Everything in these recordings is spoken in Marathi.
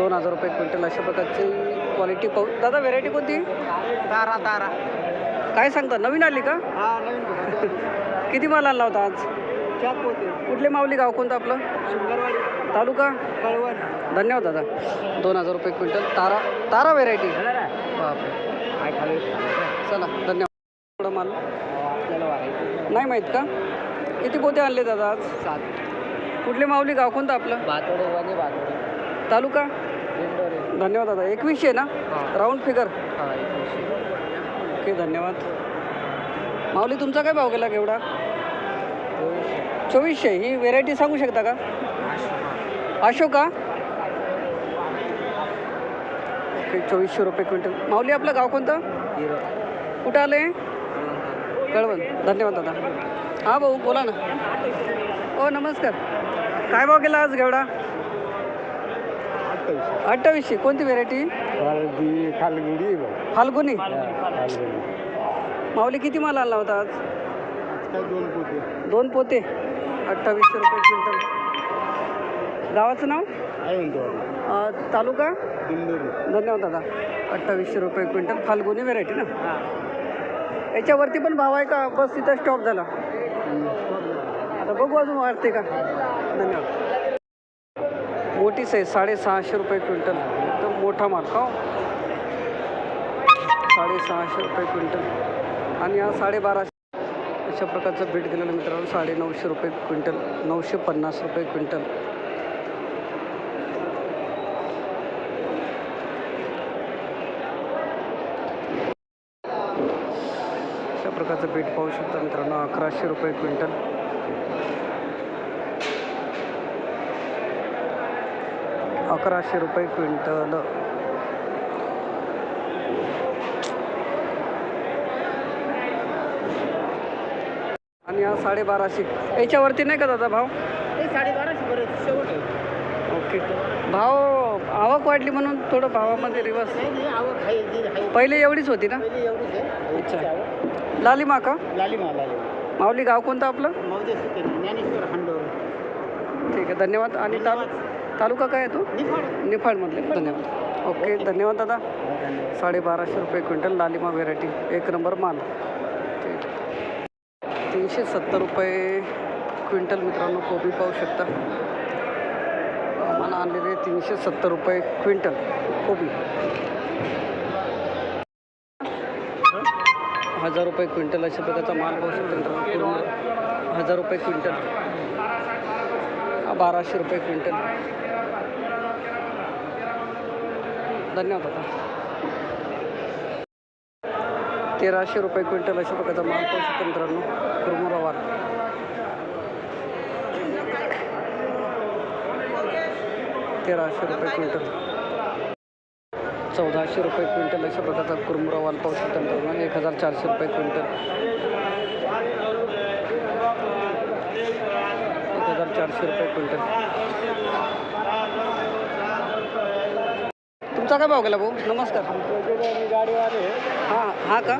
दोन हजार रुपये क्विंटल अशा प्रकारची क्वालिटी पाहू. दादा व्हेरायटी कोणती? तारा तारा. काय सांगता? नवीन आली का? हा नवीन किती माल आणला होता आज? चार पोते. कुठले माऊली गाव? कोणतं आपलं? सुंदरवाडी. तालुका? कळवण. धन्यवाद दादा. दोन हजार रुपये क्विंटल. तारा तारा व्हेरायटी बापरे. चला धन्यवाद. थोडं माल? नाही माहीत का? किती पोते आणले दादा आज? सात. कुठले माऊली गाव? कोणतं आपलं? भातोडे तालुका? धन्यवाद दादा. एकवीसशे ना. राऊंड फिगर ओके धन्यवाद. माऊली तुमचा काय भाव गेला केवढा चोवीसशे. ही व्हेरायटी सांगू शकता का? अशोका. ओके चोवीसशे रुपये क्विंटल. माऊली आपलं गाव कोणतं? कुठं आले कळवण. धन्यवाद दादा. हां भाऊ बोला ना. हो नमस्कार. काय भाव गेला आज घेवडा अठ्ठावीसशे. कोणती व्हेरायटी खालगुडी फाल्गुनी खालगुडी माऊली किती माल आणला होता आज? काय दोन पोते. दोन पोते. अठ्ठावीसशे रुपये क्विंटल. गावाचं नाव? आहे म्हणतो अं, तालुका? दिंडोरी. धन्यवाद दादा. अठ्ठावीसशे रुपये क्विंटल. फाल्गुनी व्हेरायटी ना? याच्यावरती पण भाव आहे का? बस तिथं स्टॉप झाला. आता बघू अजून वाढते का? धन्यवाद. मोठीच आहे साडेसहाशे रुपये क्विंटल. एकदम मोठा माल का साडेसहाशे रुपये क्विंटल. आणि हा साडेबाराशे. अशा प्रकारचं भेट दिलेलं मित्रांनो साडे नऊशे रुपये क्विंटल नऊशे पन्नास रुपये क्विंटल. अशा प्रकारचं बीट पाहू शकता मित्रांनो अकराशे रुपये क्विंटल. अकराशे रुपये क्विंटल. आणि हा साडेबाराशे. याच्यावरती नाही का दादा भाव? ओके. भाव आवक वाढली म्हणून थोडं भावामध्ये रिवर्स पहिले एवढीच होती ना? अच्छा. लालिमा का लालिमा लालिमा. माऊली गाव कोणतं आपलं? ठीक आहे धन्यवाद. आणि तालुका काय आहे तो? निफाड निफाडमधले. धन्यवाद. ओके धन्यवाद दादा. साडेबाराशे रुपये क्विंटल लालिमा व्हेरायटी. एक नंबर माल. ठीक. तीनशे सत्तर रुपये क्विंटल मित्रांनो कोबी पाहू शकता. आम्हाला आणलेले तीनशे सत्तर रुपये क्विंटल कोबी. हजार रुपये क्विंटल अशा प्रकारचा माल पाहू शकता हजार रुपये क्विंटल. बाराशे रुपये क्विंटल. धन्यवाद तेराशे रुपये क्विंटल अशा प्रकारचा माल पाहू शकतो मित्रांनो. कुरमुरावार तेराशे रुपये क्विंटल. चौदाशे रुपये क्विंटल अशा प्रकारचा कुरमुरावाल पाहू शकतो मित्रांनो. एक हजार चारशे रुपये क्विंटल. एक हजार चारशे रुपये क्विंटल. तुमचा काय भाव गेला भाऊ? नमस्कार. गाडीवाले हां हां का?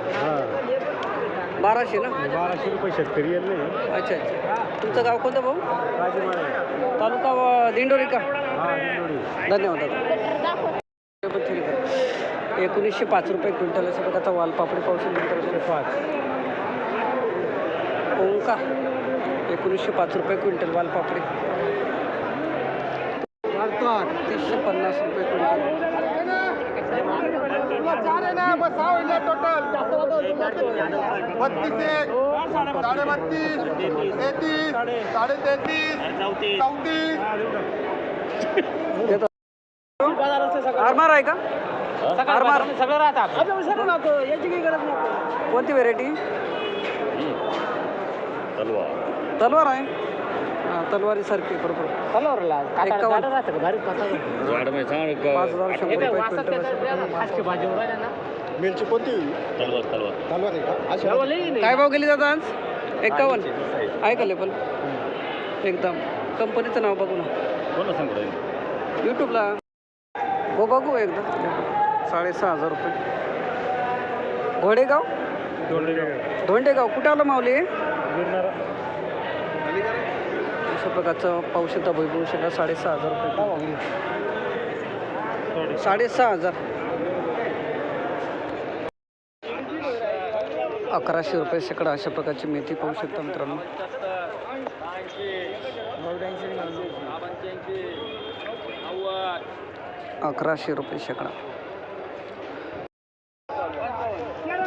बाराशे ना? बाराशे रुपये शेतकरी अच्छा अच्छा. तुमचं गाव कोणतं भाऊ? तालुका दिंडोरी का? हा धन्यवाद दादा एकोणीसशे पाच रुपये क्विंटल अशा प्रकारचा वालपापडी पाहू शकतो पाच. ओंका. एकोणीसशे पाच रुपये क्विंटल वालपापडी तीसशे पन्नास रुपये क्विंटल. बत्तीस एक साडे बत्तीस तेहतीस साडे तेहतीस चौतीस आरमार आहे का? आरमार. सगळं राहतात याची काही गरज नाही कोणती व्हेरायटी तलवार आहे. हां तलवारी सारखी बरोबर. कलरला एकावन्न. राहतं का? भारी काटा पाच हजार शंभर रुपये क्विंटल अशा प्रकारचा खासके भाजी उडाल्या ना. मिरची कोणती? तलवार तलवार. आहे का? अशा काय भाव गेली दादा आज? एक्कावन्न आहे. का लेबल एकदम. कंपनीचं नाव बघू ना यूट्यूबला हो बघू एकदा. साडेसहा हजार रुपये. घोडेगाव? धोंडेगाव. कुठं आलं माऊली? प्रकारचं पाहू शकता. भुईभूषणला साडेसहा हजार रुपये साडेसहा हजार. अकराशे रुपये शेकडा अशा प्रकारची मेथी पाहू शकता मित्रांनो. अकराशे रुपये शेकडा.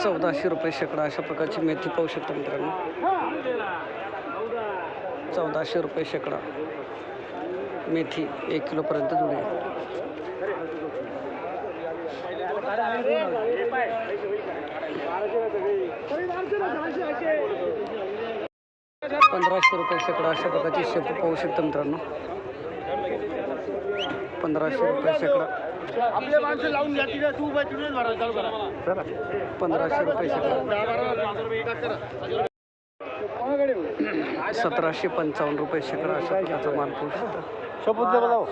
चौदाशे रुपये शेकडा अशा प्रकारची मेथी पाहू शकता मित्रांनो. चौदाशे रुपये शेकडा. मेथी एक किलोपर्यंत जुडी पंधराशे रुपये शेकडा अशा प्रकारची शेपू पाहू शकता मित्रांनो. पंधराशे रुपये शेकडा. आपले माणसं लावून घ्या तिथे तू बाय तिथेच भरा चालू करा. पंधराशे रुपये शेकडा दहा बारा पाच रुपये एकाच करा सतराशे पंचावन्न रुपये शेकडा अशा प्रकारचा माल पाहू शकता शपथ दे बताओ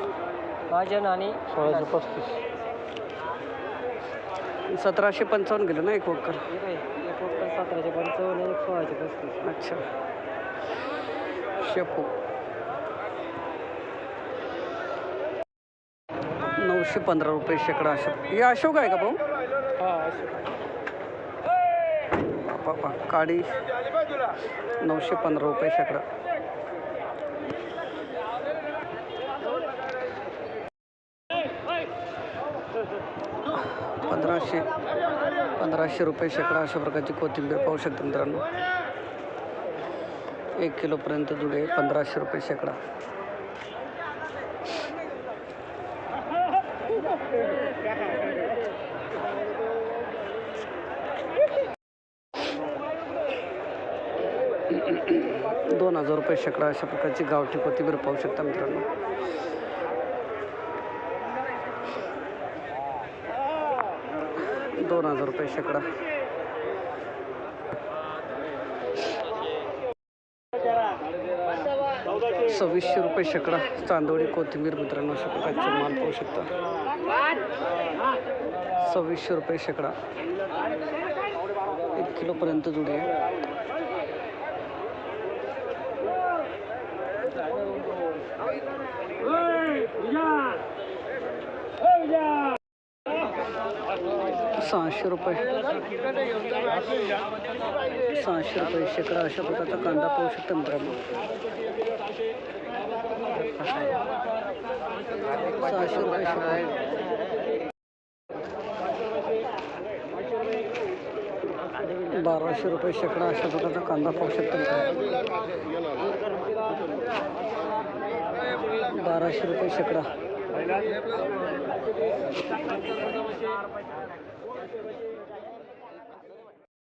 भाजन आणि सोळाशे पस्तीस. सतराशे पंचावन्न गेलं ना एक वक्कर एक वक्कल सतराशे पंचावन्न एक सोळाशे पस्तीस. अच्छा. शेपू. नऊशे पंधरा रुपये शेकडा अशोक हे अशोक आहे का भाऊ? बापा बा काडी नऊशे पंधरा रुपये शेकडा. पंधराशे पंधराशे रुपये शेकडा अशा प्रकारची कोथिंबीर पाहू शकता मित्रांनो. एक किलोपर्यंत जुडे पंधराशे रुपये शेकडा. दोन हजार रुपये शेकडा अशा प्रकारची गावठी कोथिंबीर पाहू शकता मित्रांनो. दोन हजार रुपये शेकडा. सव्वीसशे रुपये शेकडा चांदोळी कोथिंबीर मित्रांनो अशा प्रकारचे माल पाहू शकता. सव्वीसशे रुपये शेकडा. एक किलोपर्यंत जुडे सहाशे रुपये. सहाशे रुपये शेकडा अशा प्रकारचा कांदा पाहू शकता मित्रांनो. सहाशे रुपये शेकडा बाराशे रुपये शेकडा अशा प्रकारचा कांदा पाहू शकता बाराशे रुपये शेकडा.